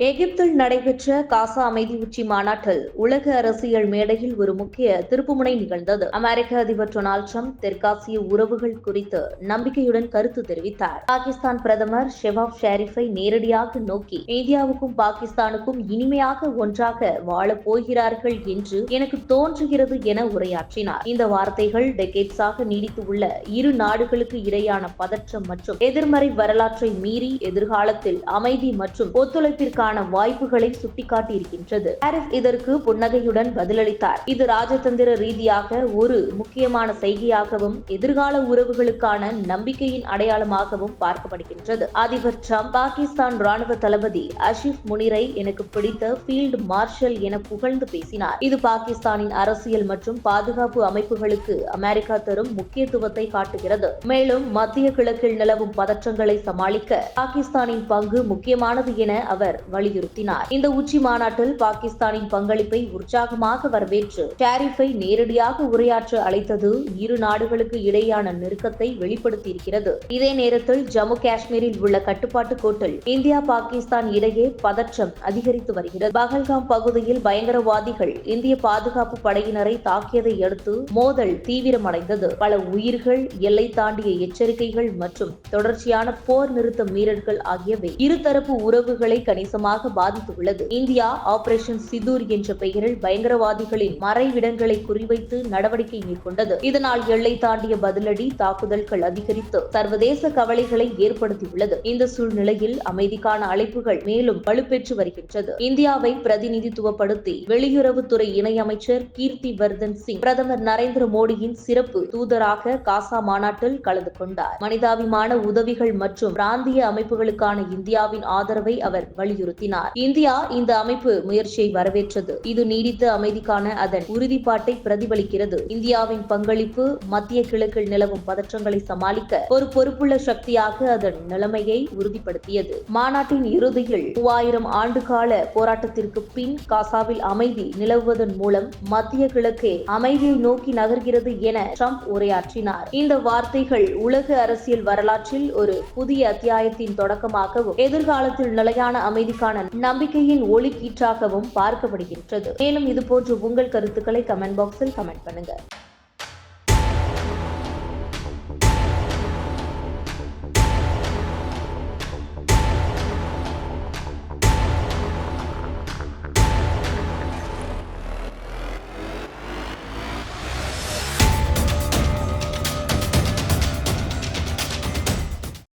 எகிப்தில் நடைபெற்ற காசா அமைதி உச்சி மாநாட்டில் உலக அரசியல் மேடையில் ஒரு முக்கிய திருப்புமுனை நிகழ்ந்தது. அமெரிக்க அதிபர் டொனால்ட் ட்ரம்ப் தெற்காசிய உறவுகள் குறித்து நம்பிக்கையுடன் கருத்து தெரிவித்தார். பாகிஸ்தான் பிரதமர் ஷெவாப் ஷெரீஃபை நேரடியாக நோக்கி இந்தியாவுக்கும் பாகிஸ்தானுக்கும் இனிமையாக ஒன்றாக வாழப் போகிறார்கள் என்று எனக்கு தோன்றுகிறது என உரையாற்றினார். இந்த வார்த்தைகள் டெகேட்ஸாக நீடித்துள்ள இரு நாடுகளுக்கு இடையான பதற்றம் மற்றும் எதிர்மறை வரலாற்றை மீறி எதிர்காலத்தில் அமைதி மற்றும் ஒத்துழைப்பிற்கான வாய்ப்புகளை சுட்டிக்காட்டியிருக்கின்றது. பாரிஸ் இதற்கு புன்னகையுடன் பதிலளித்தார். இது ராஜதந்திர ரீதியாக ஒரு முக்கியமான செய்கையாகவும் எதிர்கால உறவுகளுக்கான நம்பிக்கையின் அடையாளமாகவும் பார்க்கப்படுகின்றது. அதிபர் ட்ரம்ப் பாகிஸ்தான் ராணுவ தளபதி அஷிப் முனிரை எனக்கு பிடித்த ஃபீல்டு மார்ஷல் என புகழ்ந்து பேசினார். இது பாகிஸ்தானின் அரசியல் மற்றும் பாதுகாப்பு அமைப்புகளுக்கு அமெரிக்கா தரும் முக்கியத்துவத்தை காட்டுகிறது. மேலும் மத்திய கிழக்கில் நிலவும் பதற்றங்களை சமாளிக்க பாகிஸ்தானின் பங்கு முக்கியமானது என அவர் வலியுறுத்தினார். இந்த உச்சி மாநாட்டில் பாகிஸ்தானின் பங்களிப்பை உற்சாகமாக வரவேற்று டாரிஃபை நேரடியாக உரையாற்ற அழைத்தது இரு நாடுகளுக்கு இடையான நெருக்கத்தை வெளிப்படுத்தியிருக்கிறது. இதே நேரத்தில் ஜம்மு காஷ்மீரில் உள்ள கட்டுப்பாட்டு கோட்டில் இந்தியா பாகிஸ்தான் இடையே பதற்றம் அதிகரித்து வருகிறது. பகல்காம் பகுதியில் பயங்கரவாதிகள் இந்திய பாதுகாப்பு படையினரை தாக்கியதை அடுத்து மோதல் தீவிரமடைந்தது. பல உயிர்கள் எல்லை தாண்டிய எச்சரிக்கைகள் மற்றும் தொடர்ச்சியான போர் நிறுத்த மீறல்கள் ஆகியவை இருதரப்பு உறவுகளை கணிசமாக பாதித்துள்ளது. இந்தியா ஆபரேஷன் சிதூர் என்ற பெயரில் பயங்கரவாதிகளின் மறைவிடங்களை குறிவைத்து நடவடிக்கை மேற்கொண்டது. இதனால் எல்லை தாண்டிய பதிலடி தாக்குதல்கள் அதிகரித்து சர்வதேச கவலைகளை ஏற்படுத்தியுள்ளது. இந்த சூழ்நிலையில் அமைதிக்கான அழைப்புகள் மேலும் வலுப்பெற்று வருகின்றது. இந்தியாவை பிரதிநிதித்துவப்படுத்தி வெளியுறவுத்துறை இணையமைச்சர் கீர்த்தி வர்தன் சிங் பிரதமர் நரேந்திர மோடியின் சிறப்பு தூதராக காசா மாநாட்டில் கலந்து கொண்டார். மனிதாபிமான உதவிகள் மற்றும் பிராந்திய அமைப்புகளுக்கான இந்தியாவின் ஆதரவை அவர் வலியுறுத்தினார் இந்தியா இந்த அமைப்பு முயற்சியை வரவேற்றது. இது நீடித்த அமைதிக்கான அதன் உறுதிப்பாட்டை பிரதிபலிக்கிறது. இந்தியாவின் பங்களிப்பு மத்திய கிழக்கில் நிலவும் பதற்றங்களை சமாளிக்க ஒரு பொறுப்புள்ள சக்தியாக அதன் நிலைமையை உறுதிப்படுத்தியது. மாநாட்டின் இறுதியில் மூவாயிரம் ஆண்டுகால போராட்டத்திற்கு பின் காசாவில் அமைதி நிலவுவதன் மூலம் மத்திய கிழக்கே அமைதியை நோக்கி நகர்கிறது என ட்ரம்ப் உரையாற்றினார். இந்த வார்த்தைகள் உலக அரசியல் வரலாற்றில் ஒரு புதிய அத்தியாயத்தின் தொடக்கமாகவும் எதிர்காலத்தில் நிலையான அமைதிக்கான நம்பிக்கையின் ஒளிக்கீற்றாகவும் பார்க்கப்படுகின்றது. மேலும் இதுபோன்று உங்கள் கருத்துக்களை கமெண்ட் பாக்ஸில் கமெண்ட் பண்ணுங்க.